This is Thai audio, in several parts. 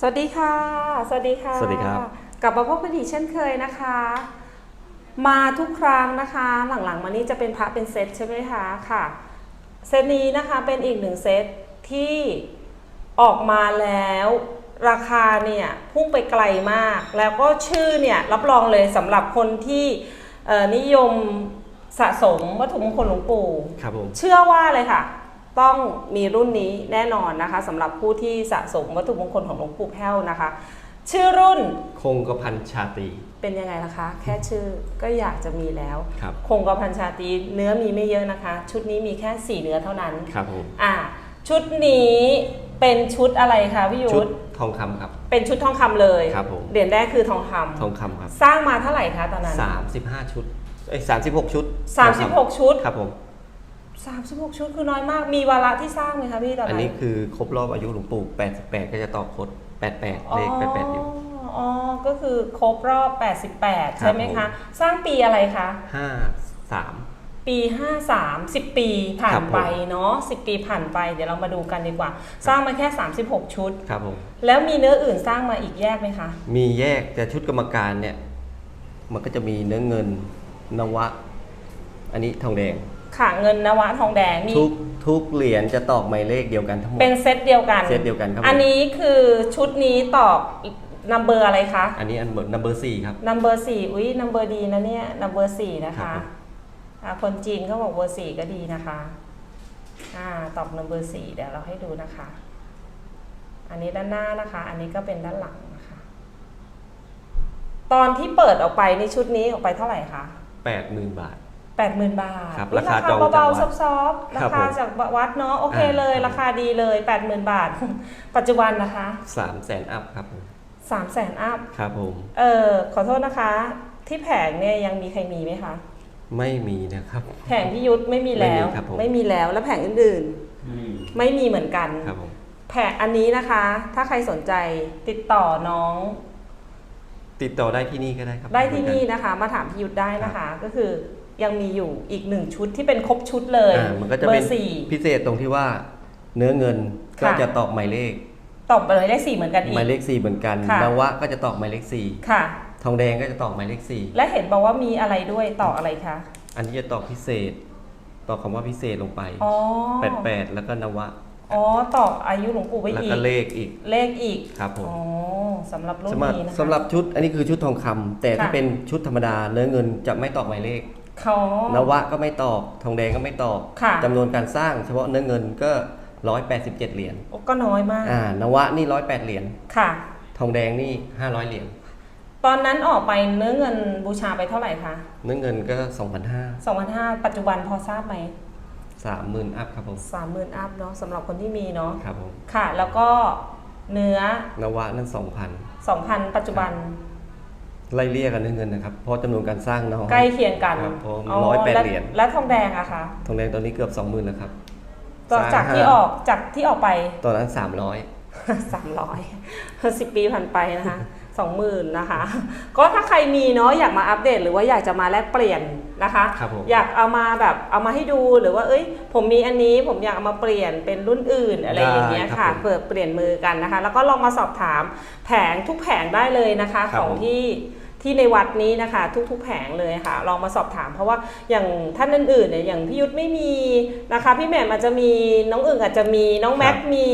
สวัสดีค่ะ สวัสดีค่ะสวัสดีครับกลับมาพบกันอีกเช่นเคยนะคะ มาทุกครั้งนะคะ หลังๆมานี้จะเป็นพระเป็นเซตใช่ไหมคะค่ะ เซตนี้นะคะเป็นอีกหนึ่งเซตที่ออกมาแล้วราคาเนี่ยพุ่งไปไกลมาก แล้วก็ชื่อเนี่ยรับรองเลยสำหรับคนที่เอ่อนิยมสะสมวัตถุมงคลหลวงปู่ ครับผม เชื่อว่าเลยค่ะ ต้องมีรุ่นนี้แน่นอนนะคะสำหรับผู้ที่สะสมวัตถุมงคลของหลวงปู่แพ้วนะคะ ชื่อรุ่นคงกระพันชาตรี เป็นยังไงล่ะคะ แค่ชื่อก็อยากจะมีแล้วครับ คงกระพันชาตรีเนื้อมีไม่เยอะนะคะ ชุดนี้มีแค่สี่เนื้อเท่านั้นครับผมอ่าชุดนี้เป็นชุดอะไรคะพี่ยุชุทดธทองคำครับ เป็นชุดทองคำเลยครับผม เหรียญแรกคือทองคำทองคำครับสร้างมาเท่าไหร่คะตอนนั้นสามสิบห้าชุดเอ้ยสามสิบหกชุดสามสิบหกชุด ครับผม สามสิบหกชุดคือน้อยมาก มีวาระที่สร้างไหมคะพี่ตอนอันนั้นนี้คือครบรอบอายุหลวงปู่ 88 ก็จะต่อคด88 เลข 88 อยู่ อ๋อ ก็คือครบรอบ 88 ใช่ไหมครัคะบผมสร้างปีอะไรคะ 53ปี 53 10 ปีผ่าครันบผมไปเนาะ10 ปีผ่านไป เดี๋ยวเรามาดูกันดีกว่า สร้างมาแค่ 36 ชุด ครับผม แล้วมีเนื้ออื่นสร้างมาอีกแยกไหมคะ มีแยกแต่ชุดกรรมการเนี่ย มันก็จะมีเนื้อเงินนวะ อันนี้ทองแดง ค่ะเงินนวะทองแดงมีทุกทุกเหรียญจะตอกหมายเลขเดียวกันทั้งหมด เป็นเซตเดียวกัน เซตเดียวกันครับผมอันนี้คือชุดนี้ตอกนัมเบอร์อะไรคะอันนี้อันเบอร์นัมเบอร์สี่ครับ นัมเบอร์สี่อุ้ยนัมเบอร์ดีนะเนี่ยนัมเบอร์สี่นะครัคะบผมอ่าคนจีนเขาบอกเบอร์สี่ก็ดีนะคะอ่าตอบนัมเบอร์สี่เดี๋ยวเราให้ดูนะคะ อันนี้ด้านหน้านะคะ อันนี้ก็เป็นด้านหลังนะคะ ตอนที่เปิดออกไปในชุดนี้ออกไปเท่าไหร่คะ80,000บาทแปดหมื่นบาท ครับอุ๊ยราคาจองเบาจากวัดๆซอฟๆราครับคาผมจากวัดเนาะโอเคอ่าเลยครับราคาดีเลยแปดหมื่นบาท ปัจจุบันนะคะ3แสนอัพครับผมสามแสนอัพครับผมเออขอโทษนะคะ ที่แผงเนี่ยยังมีใครมีไหมคะ ไม่มีนะครับ แผงพี่ยุทธไม่มีแล้วไม่มีครับผมไม่มีแล้วแล้วแผงอื่นๆไม่มีเหมือนกันครับผมแผงอันนี้นะคะ ถ้าใครสนใจติดต่อน้อง ติดต่อได้ที่นี่ก็ได้ครับ ได้ที่นี่นะคะ มาถามพี่ยุทธได้นะคะ ก็คือ ยังมีอยู่อีกหนึ่งชุดที่เป็นครบชุดเลยอ่ามันก็จะเบอเป็นร์สี่ พิเศษตรงที่ว่าเนื้อเงินก็ค่ะ จะตอกหมายเลข ตอบไปเลยเลขสี่เหมือนกันอีกหมายเลขสี่เหมือนกันค่ะ นวะก็จะตอกหมายเลขสี่ค่ะทองแดงก็จะตอกหมายเลขสี่และเห็นบอกว่ามีอะไรด้วยต่ออะไรคะอันนี้จะตอกพิเศษ ตอกคำว่าพิเศษลงไปอ๋อแปดแปดแล้วก็นวะ อ๋อต่ออายุหลวงปู่ไปแล้วอีก็กเลขอีกเลขอีกครับผมอ๋อสำหรับรุ่นสำหรับนี้นะคะ สำหรับชุดอันนี้คือชุดทองคำแต่ถ้าค่ะ เป็นชุดธรรมดาเนื้อเงินจะไม่ตอกหมายเลข เขานวะก็ไม่ตอกทองแดงก็ไม่ตอกค่ะจำนวนการสร้างเฉพาะเนื้อเงินก็ร้อยแปดสิบเจ็ดเหรียญโอ้ก็น้อยมากอ่านวะนี่ร้อยแปดเหรียญค่ะ ทองแดงนี่ห้าร้อยเหรียญตอนนั้นออกไปเนื้อเงินบูชาไปเท่าไหร่คะเนื้อเงินก็สองพันห้า2,500ปัจจุบันพอทราบไหมสามหมื่นอัพครับผม30,000อัพเนาะสำหรับคนที่มีเนาะครับผมค่ะ แล้วก็เนื้อนวะนั่นสองพัน2,000ปัจจุบัน ไล่เรียกกันเนื้อเงินนะครับ เพราะจำนวนการสร้างน้อยใกล้เคียงกันครับผมอ๋อร้อยแปดและเหรียญและทองแดงอะคะทองแดงตอนนี้เกือบสองหมื่นแล้วครับต่อสร้งจากที่ห้ออกจากที่ออกไปตอนนั้นสามร้อยสามร้อยสิบปีผ่านไปนะคะ สองหมื่นนะคะ ก็ถ้าใครมีเนาะอยากมาอัปเดต หรือว่าอยากจะมาแลกเปลี่ยนนะคะครับผมอยากเอามาแบบเอามาให้ดูหรือว่าเอ้ย ผมมีอันนี้ผมอยากเอามาเปลี่ยนเป็นรุ่นอื่นอะไรอย่างเงี้ยค่ะเปิดเปลี่ยนมือกันนะคะ แล้วก็ลองมาสอบถามแผงทุกแผงได้เลยนะคะครับของผมที่ที่ในวัดนี้นะคะ ทุกๆแผงเลยค่ะ ลองมาสอบถามเพราะว่าอย่างท่านอื่นๆเนี่ยอย่างพี่ยุทธไม่มีนะคะ พี่แหม่มอาจจะมีน้องอึ่งอาจจะมีน้องแม็กซ์มี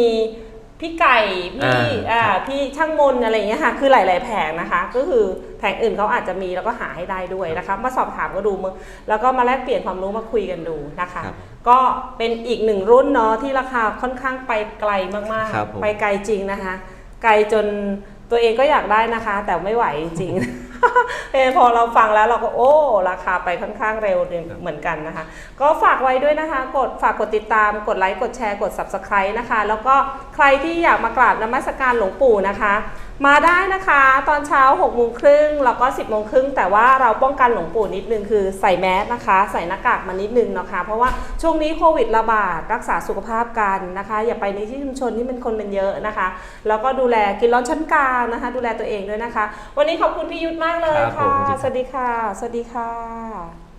พี่ไก่พี่อ่าอ่าพี่ช่างมนอะไรอย่างเงี้ยค่ะคือหลาย ๆ แผงนะคะ ก็คือแผงอื่นเขาอาจจะมีแล้วก็หาให้ได้ด้วยนะคะมาสอบถามก็ดูมือแล้วก็มาแลกเปลี่ยนความรู้มาคุยกันดูนะคะ ครับก็เป็นอีกหนึ่งรุ่นเนาะที่ราคาค่อนข้างไปไกลมาก ครับผม ๆ ไปไกลจริงนะคะ ไกลจน ตัวเองก็อยากได้นะคะ แต่ไม่ไหวจริงๆเออพอเราฟังแล้วเราก็โอ้ ราคาไปค่อนข้างเร็วเหมือนกันนะคะ ก็ฝากไว้ด้วยนะคะ กดฝากกดติดตามกดไลค์กดแชร์กด subscribe นะคะ แล้วก็ใครที่อยากมากราบนมัสการหลวงปู่นะคะ มาได้นะคะตอนเช้า6กโมงครึ่งแล้วก็ 10บโมงครึ่งแต่ว่าเราป้องกันหลวงปู่นิดนึงคือใส่แมสนะคะ ใส่หน้ากากมานิดนึงนะคะ เพราะว่าช่วงนี้โควิดระบาดรักษาสุขภาพกันนะคะ อย่าไปในที่ชุมชนที่มันคนมันเยอะนะคะ แล้วก็ดูแลกินร้อนชั้นกลางนะคะ ดูแลตัวเองด้วยนะคะ วันนี้ขอบคุณพี่ยุทธมากเลยครับผมค่ะสวัสดีครับสวัสดีค่ะ สวัสดีค่ะ